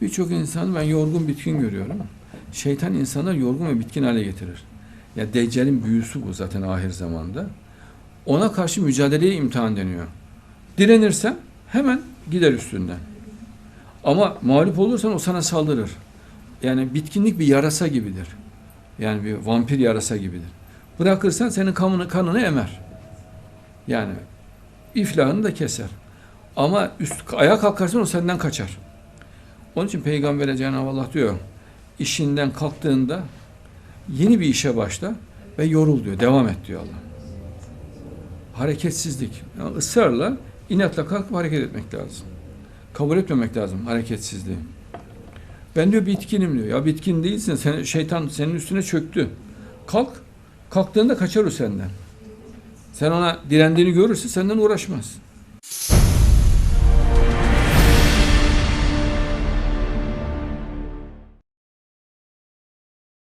Birçok insanı ben yorgun bitkin görüyorum. Şeytan insanları yorgun ve bitkin hale getirir. Ya Deccal'in büyüsü bu zaten ahir zamanda. Ona karşı mücadeleye imtihan deniyor. Direnirsen hemen gider üstünden. Ama mağlup olursan o sana saldırır. Yani bitkinlik bir yarasa gibidir. Yani bir vampir yarasa gibidir. Bırakırsan senin kanını, kanını emer. Yani iflahını da keser. Ama üst ayağa kalkarsan o senden kaçar. Onun için Peygamber'e Cenab-ı Allah diyor, işinden kalktığında yeni bir işe başla ve yorul diyor, devam et diyor Allah. Hareketsizlik. Yani ısrarla, inatla kalkıp hareket etmek lazım. Kabul etmemek lazım hareketsizliği. Ben diyor bitkinim diyor. Ya bitkin değilsin. Sen, şeytan senin üstüne çöktü. Kalk. Kalktığında kaçar o senden. Sen ona direndiğini görürse senden uğraşmaz.